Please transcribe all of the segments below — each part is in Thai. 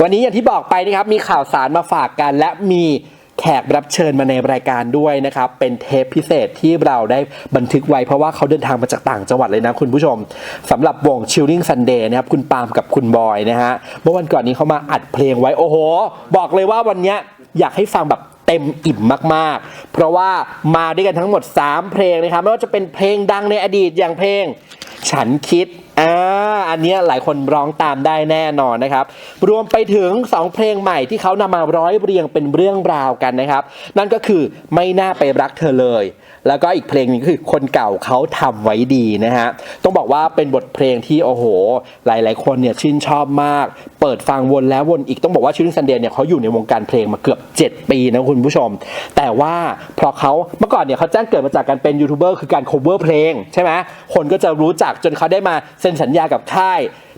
วันนี้อย่างที่บอกไปนะครับมีข่าวสารมาฝากกันและมีแขกรับเชิญมาในรายการด้วยนะครับ เป็นเทปพิเศษที่เราได้บันทึกไว้เพราะว่าเขาเดินทางมาจากต่างจังหวัดเลยนะคุณผู้ชมสำหรับวง Chilling Sunday นะครับ คุณปาล์มกับคุณบอยนะฮะเมื่อวันก่อนนี้เขามาอัดเพลงไว้โอ้โห บอกเลยว่าวันนี้อยากให้ฟังแบบเต็มอิ่มมากๆ เพราะว่ามาด้วยกันทั้งหมด 3 เพลงนะครับไม่ว่าจะเป็นเพลงดังในอดีตอย่างเพลง ฉันคิดอ่า อันนี้หลายคนร้องตามได้แน่นอนนะครับ รวมไปถึง 2 เพลงใหม่ที่เขานำมาร้อยเรียงเป็นเรื่องราวกันนะครับ นั่นก็คือไม่น่าไปรักเธอเลย แล้วก็อีกเพลงหนึงก็คือคนเก่าเขาทำไว้ดีนะฮะต้องบอกว่าเป็นบทเพลงที่โอ้โห หลาย ๆ คนเนี่ยชื่นชอบมาก เปิดฟังวนแล้ววนอีกต้องบอกว่าชิลลิ่งซันเดย์เนี่ยเขาอยู่ในวงการเพลงมาเกือบ 7 ปีนะคุณผู้ชม แต่ว่าเพราะเขาเมื่อก่อนเนี่ยเขาแจ้งเกิดมาจากการเป็นยูทูบเบอร์คือการ cover เพลงใช่ไหมคนก็จะรู้จักจนเขาได้มาเซ็นสัญญากับค่าย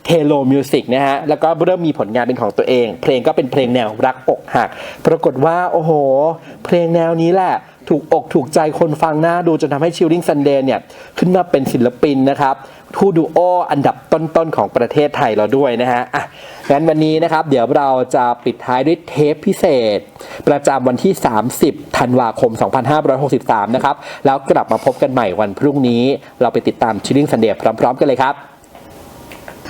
เทโลมิวสิกนะฮะ แล้วก็เริ่มมีผลงานเป็นของตัวเอง เพลงก็เป็นเพลงแนวรักอกหัก ปรากฏว่า โอ้โห เพลงแนวนี้แหละ ถูกอกถูกใจคนฟังหน้าดูจนทำให้ชิลลิ่งซันเดย์เนี่ย ขึ้นมาเป็นศิลปินนะครับทูดูโออันดับต้นๆของประเทศไทยเราด้วยนะฮะอะงั้นวันนี้นะครับ เดี๋ยวเราจะปิดท้ายด้วยเทปพิเศษ ประจำวันที่ 30 ธันวาคม 2563 นะครับ แล้วกลับมาพบกันใหม่วันพรุ่งนี้ เราไปติดตามชิลลิ่งซันเดย์พร้อม ๆ กันเลยครับ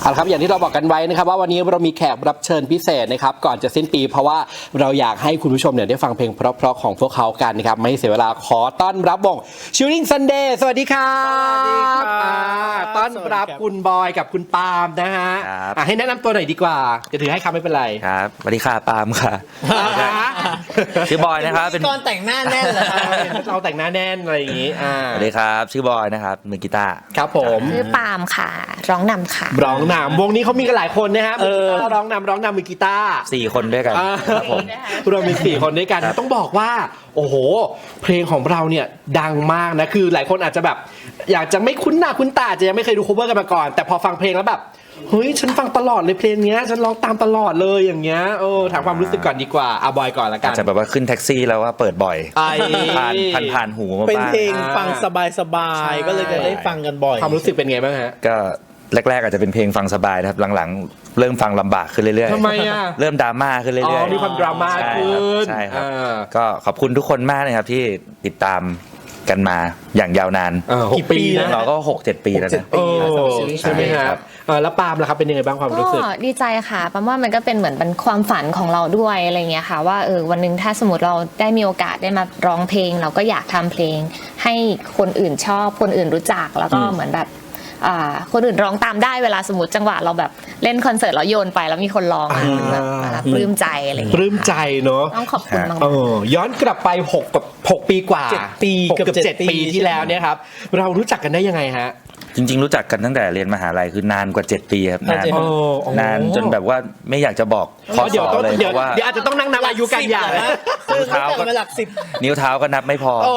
เอาละครับอย่างที่เราบอกกันไว้นะครับว่าวันนี้เรามีแขกรับเชิญพิเศษนะครับก่อนจะสิ้นปีเพราะว่าเราอยากให้คุณผู้ชมเนี่ยได้ฟังเพลงเพราะๆของพวกเขากันนะครับไม่ให้เสียเวลาขอต้อนรับวง Shooting Sunday สวัสดีครับสวัสดีครับอ่าต้อนรับสวัสดีครับคุณบอยกับคุณปาล์มนะฮะครับ อะให้แนะนำตัวหน่อยดีกว่า จะถือให้คำไม่เป็นไรครับสวัสดีค่ะปาล์มค่ะชื่อบอยนะครับเป็นตอนแต่งหน้าแน่นเลยครับเราแต่งหน้าแน่นอะไรอย่างงี้อ่าสวัสดีครับ ชื่อบอยนะครับมือกีตาร์ ครับผม ชื่อปาล์มค่ะ ร้องนำค่ะ ร้องนำวงนี้เขามีกันหลายคนนะฮะเออมืกีตาร์ร้องนำร้องนำมือกีตาร์ สี่คนด้วยกันอ่าครับผม รวมเป็นสี่คนด้วยกัน ครับต้องบอกว่า โอ้โห เพลงของเราเนี่ยดังมากนะ คือหลายคนอาจจะแบบ อยากจะไม่คุ้นหน้าคุ้นตาอาจจะยังไม่เคยดู cover กันมาก่อน แต่พอฟังเพลงแล้วแบบ เฮ้ย ฉันฟังตลอดเลยเพลงเนี้ย ฉันร้องตามตลอดเลยอย่างเงี้ย เออ ถามความรู้สึกก่อนดีกว่าอาบอยก่อนละกัอาน จจะแบบว่าขึ้นแท็กซี่แล้วว่าเปิดบ่อย ไอผ่านผ่านผ่านหูมาเป็นบ้างเพลงอ่าฟังสบายสบายใช่ๆก็เลยจะได้ฟังกันบ่อย ความรู้สึกเป็นไงบ้างฮะ ก็ แรกๆอาจจะเป็นเพลงฟังสบายนะครับหลังๆ เริ่มฟังลำบากขึ้นเรื่อยๆทำไมอะเริ่มดราม่าขึ้นอ๋เรื่ออยๆมีความดราม่าใช่ขึ้ครับนใช่ครับ อ่าก็ขอบคุณทุกคนมากนะครับที่ติดตามกันมาอย่างยาวนานเออหกปีกี่ปีนะนะ เราก็หกเจ็ดปีแล้วนะโอ้ใช่ไหมคฮะรับ เออแล้วปาล์มล่ะครับเป็นยังไงบ้างความรู้สึก ก็ดีใจค่ะปามว่ามันก็เป็นเหมือนเป็นความฝันของเราด้วยอะไรเงี้ยค่ะ ว่าเออวันหนึ่งถ้าสมมติเราได้มีโอกาสได้มาร้องเพลง เราก็อยากทำเพลง ให้คนอื่นชอบคนอื่นรู้จักแล้วก็อืมเหมือนแบบอ่า คนอื่นร้องตามได้เวลาสมมติจังหวะเราแบบเล่นคอนเสิร์ตเราโยนไปแล้วมีคนร้องอะมันแบบอ่าปลื้มใจอะไรปเงี้ยลื้มใจเนอะต้องขอบคุณมาก เออย้อนกลับไป6กับ6ปีกว่าเจ็ดปีหกเกือบเกือบเจ็เจ็ดดปีปีที่แล้วเนี่ยครับ เรารู้จักกันได้ยังไงฮะ จริง ๆ รู้จักกันตั้งแต่เรียนมหาลัยคือนานกว่า 7 ปีครับนานเจ็ดโอ้โอ้ นานจนแบบว่าไม่อยากจะบอกพอเดี๋ยวสอต้องเลยเดี๋ยวเพราะว่า เดี๋ยวอาจจะต้องนั่งนับอายุกันอย่างนะคือรู้จักมาหลักสิบ นิ้วเท้าก็นับไม่พอโอ้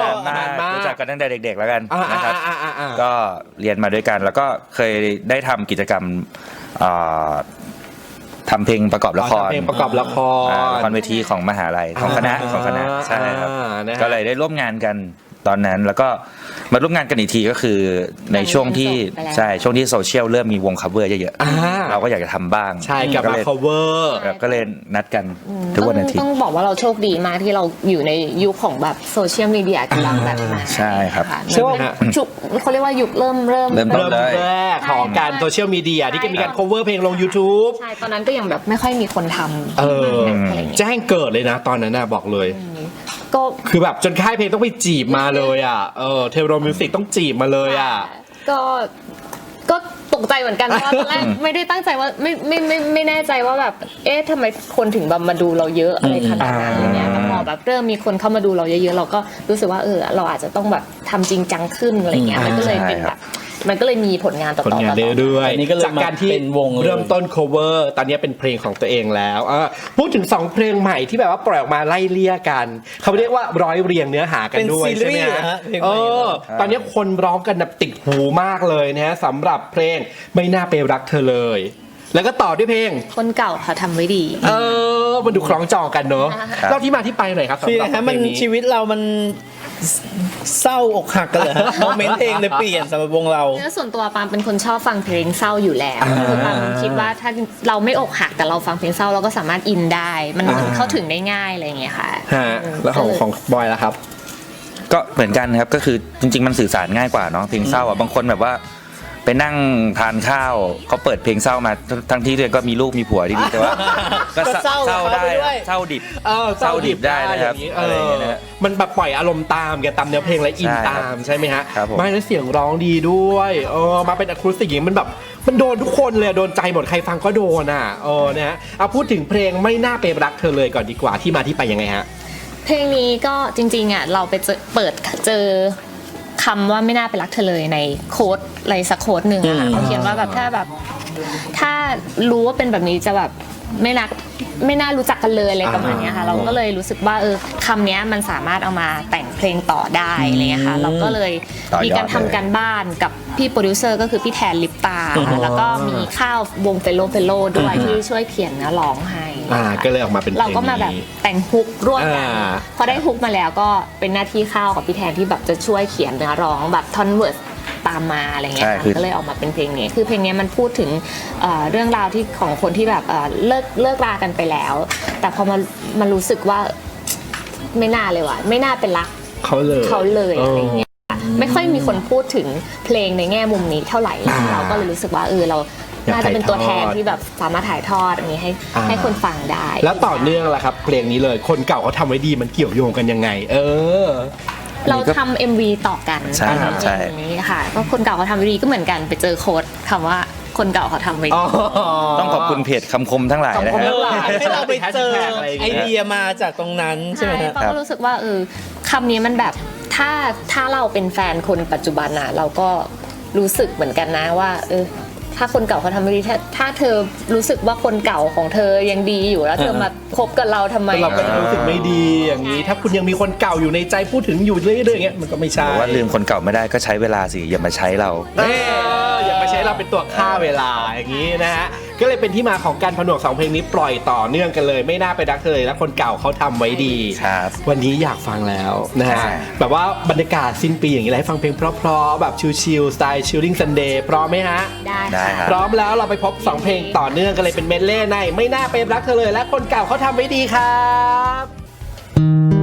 นะครับนานนานนานมามากกรู้ จักกันตั้งแต่เด็ก ๆ แล้วกันอ่านะครับอ่าอ่าอ่าก็เรียนมาด้วยกัน แล้วก็เคยได้ทำกิจกรรมเอ่อทำเพลงประกอบละครเพลงประกอบละคอ่าละครรเวทีของมหาลัยของคณะอ่าของคณะใช่ครับอ่านะฮะก็เลยได้ร่วมงานกันตอนนั้นแล้วก็ มาร่วมงานกันอีกทีก็คือในช่วงที่ไปแล้ว ใช่ช่วงที่โซเชียลเริ่มมีวงคัฟเวอร์เยอะอ่า ๆเราก็อยากจะทำบ้างใช่กับก็มา เลย cover ครับก็เลยนัดกันทุกต้วัอนงอาทิตต้อย์งบอกว่าเราโชคดีมากที่เราอยู่ในยุคของแบบโซเชียลมีเดียกำลังแบบมาใช่ครับะเชื่อว่าชุกเขาเรียกว่ายุคเริ่มเริ่ม เริ่มต้เริ่นมเลยแรกของการโซเชียลมีเดียที่มีการ cover เพลงลง YouTube ใช่ ตอนนั้นก็ยังแบบไม่ค่อยมีคนทำเออ อะไรอย่างเงี้ย แจ้งเกิดเลยนะ ตอนนั้นน่ะบอกเลย ก็ คือแบบจนค่ายเพลงต้องไปจีบมาเลยอะ เออเทโรมิวสิกต้องจีบมาเลยอะ ก็ก็ตกใจเหมือนกันเพราะว่าตอนแรกไม่ได้ตั้งใจว่าไม่ไม่ไม่ไม่แน่ใจว่าแบบ เอ๊ะทำไมคนถึงแบบมาดูเราเยอะอะไรขนาดนั้นอะไรเงี้ยแต่พอแบบเริ่มมีคนเข้ามาดูเราเยอะๆเราก็รู้สึกว่าเออ เราอาจจะต้องแบบทำจริงจังขึ้นอะไรเงี้ยมันก็เลยเป็นแบบ มันก็เลยมีผลงานต่อผลๆต่อๆงานเรื่อยอันนี้ก็เลยจากการที่มาเป็นวงเลย เริ่มต้น cover ตอนนี้เป็นเพลงของตัวเองแล้วเออพูดถึง 2 เพลงใหม่ที่แบบว่าปล่อยออกมาไล่เลี่ยกัน เขาเรียกว่าร้อยเรียงเนื้อหากันเป็นด้วยซีใช่ไหมรีส์เหรอฮะฮะเพลงใหเอม่อตอนนี้คนร้องกันแบบติดหูมากเลยนะฮะสำหรับเพลงไม่น่าไปรักเธอเลย แล้วก็ต่อด้วยเพลง คนเก่าเขาทำไว้ดี เออ มันดูคล้องจองกันเนอะครับ เล่าที่มาที่ไปหน่อยครับสำคือหรับฮะเพมัลนงนี้ ชีวิตเรามัน เศร้าอกหักกันเหรอฮะโมเมนต์เพลงเลยเปลี่ยนสำหรับวงเราเนื้อส่วนตัวปามเป็นคนชอบฟังเพลงเศร้าอยู่แล้วคือปามคิดว่าถ้าเราไม่อกหักแต่เราฟังเพลงเศร้าเราก็สามารถอินได้ มันเหมือนอ่าเข้าถึงได้ง่ายอะไรอย่างเงี้ยค่ะฮะแล้วของของบอยล่ะครับ ก็เหมือนกันครับก็คือจริง ๆ มันสื่อสารง่ายกว่าเนาะเพลงเศร้าอะบางคนแบบว่า ไปนั่งทานข้าวเขาเปิดเพลงเศร้ามาทั้งทั้งที่ตัวเองก็มีลูกมีผัวดีๆแต่ว่า ก็ก็เศร้าเศร้ากับเขาได้ไปด้วยเศร้าดิบเออเศร้าดิบได้นะครับอย่างนี้อะไรอย่างเงี้ยนะฮะมันแบบปล่อยอารมณ์ตามแกตามเนื้อเพลงและอินใช่ครับตามใช่ไหมฮะครับผมไม่แล้วเสียงร้องดีด้วยเออมาเป็นอะคูสติกอย่างนี้มันแบบมันโดนทุกคนเลยโดนใจหมดใครฟังก็โดนอะเออนะฮะเอาพูดถึงเพลงไม่น่าไปรักเธอเลยก่อนดีกว่าที่มาที่ไปยังไงฮะเพลงนี้ก็จริงๆอะเราไปเจอเปิดเจอ คำว่าไม่น่าไปรักเธอเลยในโค้ดอะไรสักโค้ดหนึ่งอะค่ะอืมเขาเขียนว่าแบบถ้าแบบ ถ้ารู้ว่าเป็นแบบนี้จะแบบไม่รักไม่น่ารู้จักกันเลยอะไรประมาณเนี้ยค่ะเราก็เลยรู้สึกว่าเออคำเนี้ยมันสามารถเอามาแต่งเพลงต่อได้อะไรเงี้ยค่ะเราก็เลยต่อยอดมีการทำการบ้านกับพี่โปรดิวเซอร์ก็คือพี่แทนลิปตาอ๋อแล้วก็มีข้าววงเฟลโลเฟลโลด้วยที่ช่วยเขียนเนื้อร้องให้ อ่าก็เลยออกมาเป็นเพลงเราก็มาแบบนี้แต่งฮุกร่วมกันอ่าพอได้ฮุกมาแล้วก็เป็นหน้าที่ข้าวกับพี่แทนที่แบบจะช่วยเขียนเนื้อร้องแบบท่อนเวิร์สตามมาอะไรเงี้ยใช่ค่ะคือก็เลยออกมาเป็นเพลงนี้ คือเพลงนี้มันพูดถึงเอ่อเรื่องราวที่ของคนที่แบบเอ่อเลิกเลิกรากันไปแล้ว แต่พอมามันรู้สึกว่าไม่น่าเลยว่ะไม่น่าเป็นรักเขาเลยเขาเลยอะไรเงี้ยไม่ค่อยมีคนพูดถึงเพลงในแง่มุมนี้เท่าไหร่อ่าเราก็เลยรู้สึกว่าเออเราอยาก น่าจะเป็นตัวแทนถ่ายทอดที่แบบสามารถถ่ายทอดอันนี้ให้อ่าให้คนฟังได้ แล้วต่อเนื่องล่ะครับเพลงนี้เลย คนเก่าเขาทำไว้ดีมันเกี่ยวโยงกันยังไง เออ เราทำ MV ต่อกันใช่ครับใช่อย่างนี้ค่ะก็คนเก่าเขาทำ MV ก็เหมือนกันไปเจอโค้ดคำว่าคนเก่าเขาทำไว้อ๋อต้องขอบคุณเพจคำคมทั้งหลายนะขอบคคุรับณมากให้เราไปเจออะไรอย่างไอเงี้ยเดียมาจากตรงนั้นใช่ไหมใช่ฮะเพราะก็รู้สึกว่าเออคำนี้มันแบบถ้าถ้าเราเป็นแฟนคนปัจจุบันน่ะเราก็รู้สึกเหมือนกันนะว่า เออ ถ้าคนเก่าเขาทำไม่ดีถ้าถ้าเธอรู้สึกว่าคนเก่าของเธอยังดีอยู่แล้วเธอมาคบกับเราทำไม เราก็จะรู้สึกไม่ดีอย่างนี้ ถ้าคุณยังมีคนเก่าอยู่ในใจพูดถึงอยู่เรื่อยๆอย่างเงี้ยมันก็ไม่ใช่บอกว่าลืมคนเก่าไม่ได้ก็ใช้เวลาสิอย่ามาใช้เรา เอออย่ามาใช้เราเป็นตัวฆ่าเวลาอย่างนี้นะฮะ ก็เลยเป็นที่มาของการผนวกสองเพลงนี้ปล่อยต่อเนื่องกันเลย ไม่น่าไปรักเธอเลยและคนเก่าเขาทำไว้ดี ครับวันนี้อยากฟังแล้วนะฮะใช่ แบบว่าบรรยากาศสิ้นปีอย่างนี้เลยให้ฟังเพลงเพราะๆแบบชิลๆสไตล์ชิลลิ่งซันเดย์พร้อมไหมฮะ ได้ได้ค่ะ ครับ พร้อมแล้วเราไปพบ 2 เพลงต่อเนื่องกันเลยเป็นเมดเล่ใน ไม่น่าไปรักเธอเลยและคนเก่าเขาทำไว้ดีครับ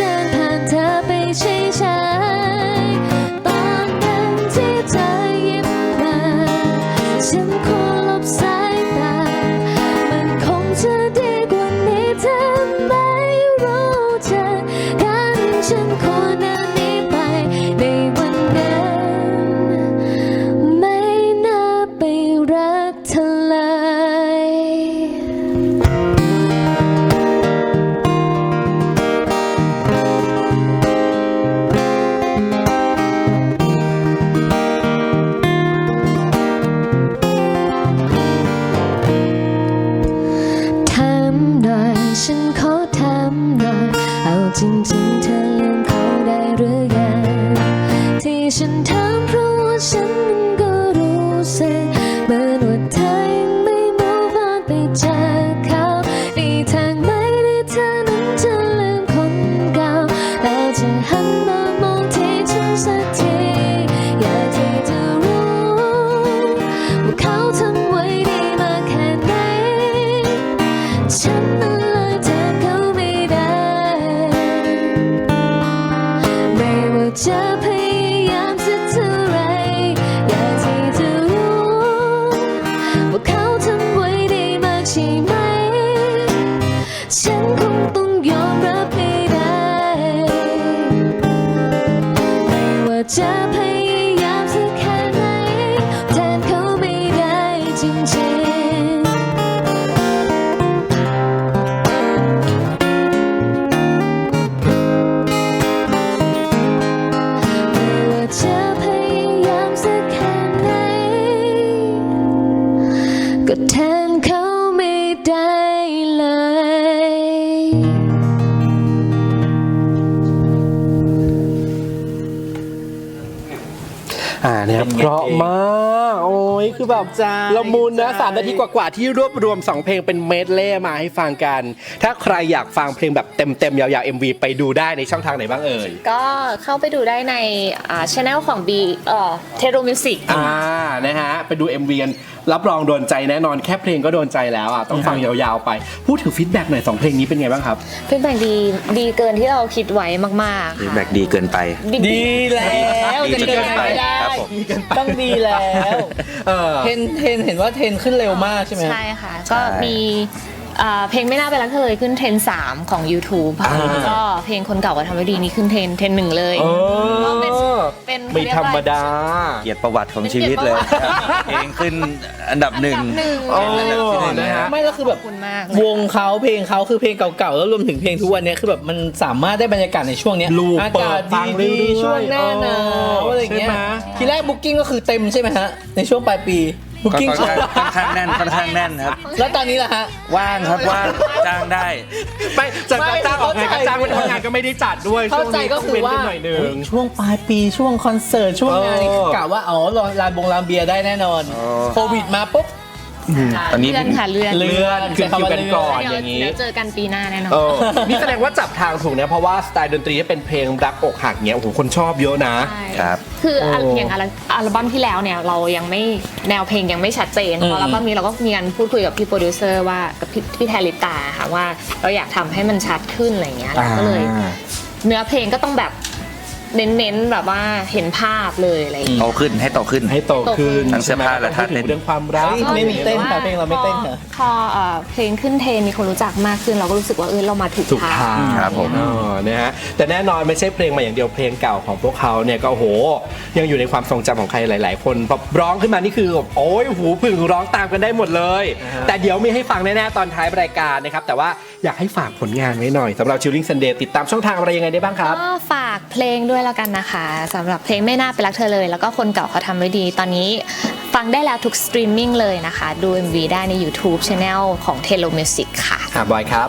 但盼他被清醒。 จริ แบบใจละมุนนะใจ สามนาทีกว่าๆที่รวบรวม 2 เพลงเป็นเมดเล่มาให้ฟังกัน ถ้าใครอยากฟังเพลงแบบเต็มๆ ยาวๆ MV ไปดูได้ในช่องทางไหนบ้างเอ่ย ก็เข้าไปดูได้ในอ่าช anel ของ B เอ่อเทโรมิวสิกอ่า นะฮะ ไปดู MV กัน รับรองโดนใจแน่นอนแค่เพลงก็โดนใจแล้วอะต้องฟังยาวๆไป พูดถึงฟีดแบ็กหน่อยสองเพลงนี้เป็นไงบ้างครับฟีดแบ็ดีดีเกินที่เราคิดไว้มากๆฟีดค่ะแบ็กดีเกินไป ดีแล้วดีจะจนเกิเกินนไปไปไม่ได้ครับผมต้องดีแล้วเออเทรนเทรนเห็นว่าเทรนขึ้นเร็วมากใช่ไหมฮะใช่ค่ะ ก็มี อ่าเพลงไม่น่าไปรักเธอเลยขึ้นเทรนสามของ YouTube ค่ะอ่า แล้วก็เพลงคนเก่าก็ทำไว้ดีนี่ขึ้นเทรนเทรนหนึ่งเลยเอก็เป็นอเป็นไม่ธรรมดา เกียรติประวัติของชีวิตเลยครับเพลงขึ้นอันดับหนึ่ง อันดับหนึ่งโอ้เป็นอันดับที่หนึ่งนะนะฮะฮะ ไม่แล้วคือขแบอบบคุณมากวงเขาเพลงเขาคือเพลงเก่าๆ แล้วรวมถึงเพลงทุกวันเนี้ยคือแบบมันสามารถได้บรรยากาศในช่วงเนี้ยลูกอากาศเปิดฟังเรื่ดีอยๆๆช่วงหน้าหนาวอะไรอย่างเงี้ยใช่ไหม ทีแรกบุ๊กิ้งก็คือเต็มใช่ไหมฮะในช่วงปลายปี บุ๊ก็กิ้งค่อนข้างค่อนข้างแน่นค่อนข้างแน่นครับ แล้วตอนนี้ล่ะฮะ ว่างครับว่างจ้างได้ไม่จากไม่จ้างออกงานเข้าก็ใจจ้างไปทำงานก็ไม่ได้จัดด้วยเข้าใจก็คือว่าช่งนี้ต้งเนไปหน่อยหนึงช่วงปลายปีช่วงคอนเสิร์ตช่วงงานนี่เออกะว่าอ๋อลานบงลานเบียร์ได้แน่นอนอ๋อโควิดมาปุ๊บ ตอนนี้ เลื่อนค่ะเลื่อนเลื่อนคือคิวกันก่อนเดี๋ยวอย่างนี้ เดี๋ยวเจอกันปีหน้าแน่นอน เออนี่แสดงว่าจับทางถูกนะเพราะว่าสไตล์ดนตรีที่เป็นเพลงรักอกหักเนี้ยโอ้โหคนชอบเยอะนะ ใช่ครับ คืออัลโอ้อย่างอัลอัลบั้มที่แล้วเนี่ยเรายังไม่แนวเพลงยังไม่ชัดเจนอืม พออัลบั้มนี้เราก็มีการพูดคุยกับพี่โปรดิวเซอร์ว่ากับพี่พี่แทนลิปตาค่ะว่าเราอยากทำให้มันชัดขึ้นอะไรเงี้ยเราก็เลย เนื้อเพลงก็ต้องแบบ เน้นๆแบบว่าเห็นภาพเลยอะไรอย่างเงี้ย โตขึ้นให้โตขึ้น ให้โตขึ้นทั้งเสื้อผ้าและท่าเต้นเรื่องความรักเฮ้ยไม่มีเต้นค่ะเพลงเราไม่เต้นค่ะ พอเอ่อเพลงขึ้นเทรนมีคนรู้จักมากขึ้น เราก็รู้สึกว่าเออเรามาถูกถูกทาง ทางครับผม เออนะฮะแต่แน่นอนไม่ใช่เพลงมาอย่างเดียวเพลงเก่าของพวกเขาเนี่ยก็โอ้โห ยังอยู่ในความทรงจำของใครหลาย ๆ คนพอร้องขึ้นมานี่คือแบบโอ้ยหูผึ่งร้องตามกันได้หมดเลย แต่เดี๋ยวมีให้ฟังแน่ ๆ ตอนท้ายรายการนะครับ แต่ว่า อยากให้ฝากผลงานไว้หน่อยสำหรับ Chilling Sunday ติดตามช่องทางอะไรยังไงได้บ้างครับ ก็ฝากเพลงด้วยแล้วกันนะคะสำหรับเพลงไม่น่าไปรักเธอเลย แล้วก็คนเก่าเขาทำไว้ดี ตอนนี้ฟังได้แล้วทุกสตรีมมิ่งเลยนะคะ ดู MV ได้ใน YouTube Channel ของ t e l o Music ค่ะค่ะบอยครับ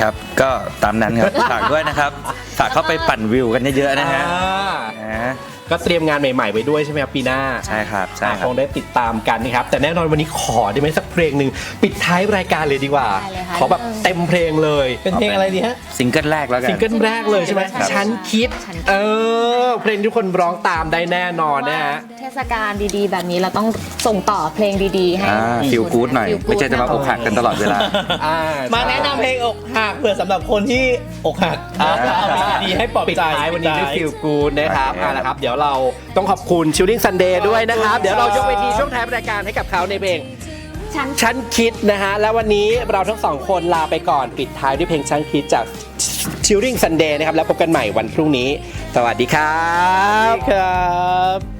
ครับ ก็ตามนั้นครับ ฝากด้วยนะครับ ฝากเข้าไปปั่นวิวกันเยอะๆนะฮะอ่า นะ ก็เตรียมงานใหม่ๆไว้ด้วยใช่ไหมครับปีหน้าใช่ครับใช่คครับงได้ติดตามกันนะครับ แต่แน่นอนวันนี้ขอได้ไหมสักเพลงหนึ่งปิดท้ายรายการเลยดีกว่า ได้เลยค่ะ ขอแบบเต็มเพลงเลย เป็นเพลงอะไรดีฮะ ซิงเกิลแรกแล้วกัซินงเกิลแรกเลยใช่ไหมครับ ฉันคิด ฉันคิด เออ เพลงที่ทุกคนร้องตามได้แน่นอนนะฮะ เทศกาลดีๆ แบบนี้เราต้องส่งต่อเพลงดีๆ ให้อ่าฟิลกู๊ดหน่อย feel good ไม่ใช่จะมาอกหักกันตลอดเวลา อ่ามาแนะนำเพลงอกหักเผื่อสำหรับคนที่อกหักเอาเพลงดีๆให้ปลอบปิดใจท้ายวันนี้ด้วยปิฟิดลกูดนะครับโอเคเอาละครับ เดี๋ยวเราต้องขอบคุณ Chilling Sunday ด้วยนะครับ เดี๋ยวเรายกเวทีช่วงท้ายรายการให้กับเขาในเพลงฉันฉันคิดนะฮะ และวันนี้เราทั้งสองคนลาไปก่อนปิดท้ายด้วยเพลงฉันคิดจาก Chilling Sunday นะครับ แล้วพบกันใหม่วันพรุ่งนี้ สวัสดีครับครับ